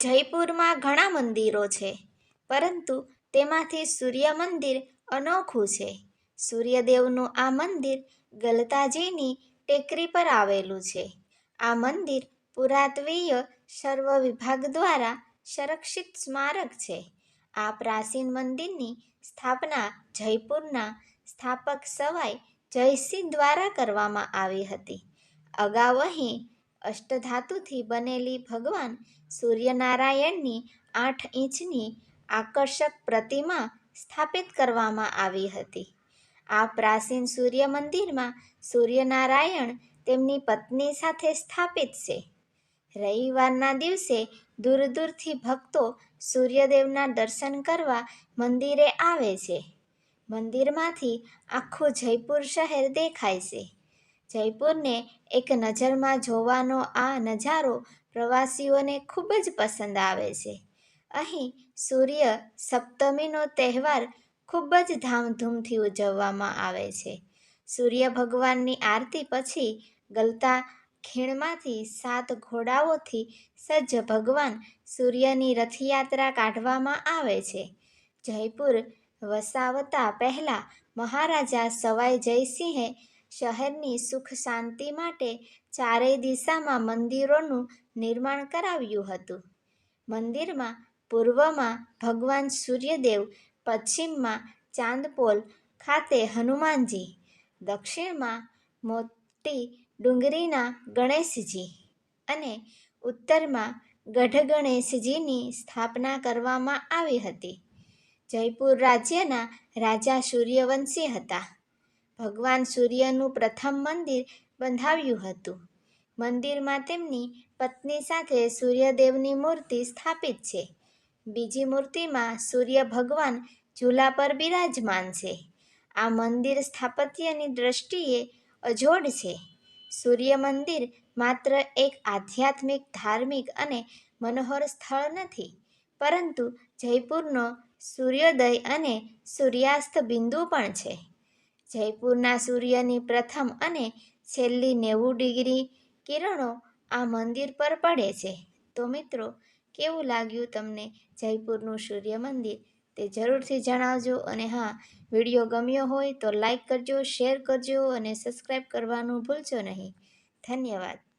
જયપુરમાં ઘણા મંદિરો છે, પરંતુ તેમાંથી સૂર્ય મંદિર અનોખું છે. સૂર્યદેવનું આ મંદિર ગલતાજીની ટેકરી પર આવેલું છે. આ મંદિર પુરાતત્વીય સર્વ વિભાગ દ્વારા સંરક્ષિત સ્મારક છે. આ પ્રાચીન મંદિરની સ્થાપના જયપુરના સ્થાપક સવાઈ જયસિંહ દ્વારા કરવામાં આવી હતી. અગાઉ અહીં અષ્ટધાતુથી બનેલી ભગવાન સૂર્યનારાયણની આઠ ઇંચની આકર્ષક પ્રતિમા સ્થાપિત કરવામાં આવી હતી. આ પ્રાચીન સૂર્ય મંદિરમાં સૂર્યનારાયણ તેમની પત્ની સાથે સ્થાપિત છે. રવિવારના દિવસે દૂર દૂરથી ભક્તો સૂર્યદેવના દર્શન કરવા મંદિરે આવે છે. મંદિરમાંથી આખું જયપુર શહેર દેખાય છે. જયપુરને એક નજરમાં જોવાનો આ નજારો પ્રવાસીઓને ખૂબ જ પસંદ આવે છે. અહીં સૂર્ય સપ્તમીનો તહેવાર ખૂબ જ ધામધૂમથી ઉજવવામાં આવે છે. સૂર્ય ભગવાનની આરતી પછી ગલતા ખીણમાંથી સાત ઘોડાઓથી સજ્જ ભગવાન સૂર્યની રથયાત્રા કાઢવામાં આવે છે. જયપુર વસાવતા પહેલાં મહારાજા સવાઈ જયસિંહે શહેરની સુખ શાંતિ માટે ચારેય દિશામાં મંદિરોનું નિર્માણ કરાવ્યું હતું. મંદિરમાં પૂર્વમાં ભગવાન સૂર્યદેવ, પશ્ચિમમાં ચાંદપોલ ખાતે હનુમાનજી, દક્ષિણમાં મોટી ડુંગરીના ગણેશજી અને ઉત્તરમાં ગઢ ગણેશજીની સ્થાપના કરવામાં આવી હતી. જયપુર રાજ્યના રાજા સૂર્યવંશી હતા. ભગવાન સૂર્યનું પ્રથમ મંદિર બંધાવ્યું હતું. મંદિરમાં તેમની પત્ની સાથે સૂર્યદેવની મૂર્તિ સ્થાપિત છે. બીજી મૂર્તિમાં સૂર્ય ભગવાન ઝૂલા પર બિરાજમાન છે. આ મંદિર સ્થાપત્યની દ્રષ્ટિએ અજોડ છે. સૂર્ય મંદિર માત્ર એક આધ્યાત્મિક, ધાર્મિક અને મનોહર સ્થળ નથી, પરંતુ જયપુરનો સૂર્યોદય અને સૂર્યાસ્ત બિંદુ પણ છે. જયપુરના સૂર્યની પ્રથમ અને છેલ્લી નેવું ડિગ્રી કિરણો આ મંદિર પર પડે છે. તો મિત્રો, કેવું લાગ્યું તમને જયપુરનું સૂર્ય મંદિર? તે જરૂરથી જણાવજો અને હા, વીડિયો ગમ્યો હોય તો લાઈક કરજો, શેર કરજો અને સબસ્ક્રાઈબ કરવાનું ભૂલજો નહીં. ધન્યવાદ.